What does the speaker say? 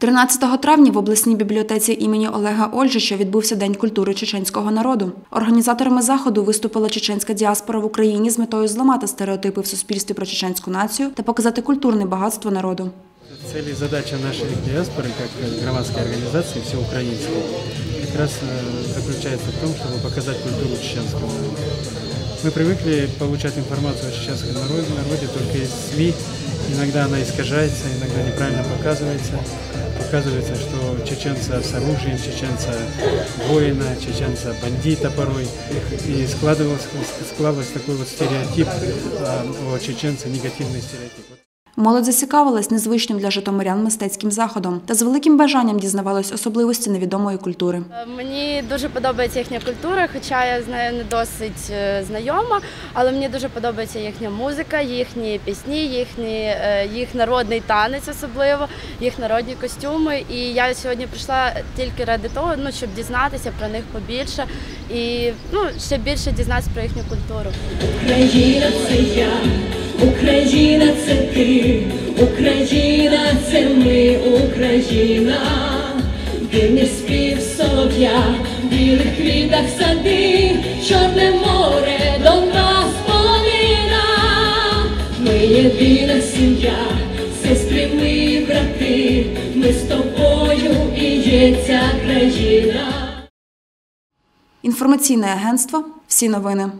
13 травня в обласній бібліотеці імені Олега Ольжича відбувся День культури чеченського народу. Організаторами заходу виступила чеченська діаспора в Україні з метою зламати стереотипи в суспільстві про чеченську націю та показати культурне багатство народу. Цель и задача нашей диаспоры, как громадской организации всеукраинской, как раз э, заключается в том, чтобы показать культуру чеченского народа. Мы привыкли получать информацию о чеченском народе, народе только из СМИ. Иногда она искажается, иногда неправильно показывается. Показывается, что чеченца с оружием, чеченца воина, чеченца бандита порой. И складывался, складывался такой вот стереотип э, о чеченце, негативный стереотип. Молодь зацікавилась незвичним для житомирян мистецьким заходом та з великим бажанням дізнавалась особливості невідомої культури. Мені дуже подобається їхня культура, хоча я з нею не досить е, знайома, але мені дуже подобається їхня музика, їхні пісні, їхні, е, їх народний танець, особливо, їх народні костюми. І я сьогодні прийшла тільки ради того, ну щоб дізнатися про них побільше і ну ще більше дізнатися про їхню культуру. Україна це я, Україна це ти, Україна це ми, Україна, дивний спів солов'я, в білих квітах сади, Чорне море до нас половина, ми єдина сім'я, сестри ми брати, ми з тобою і є ця країна. Інформаційне агентство. Всі новини.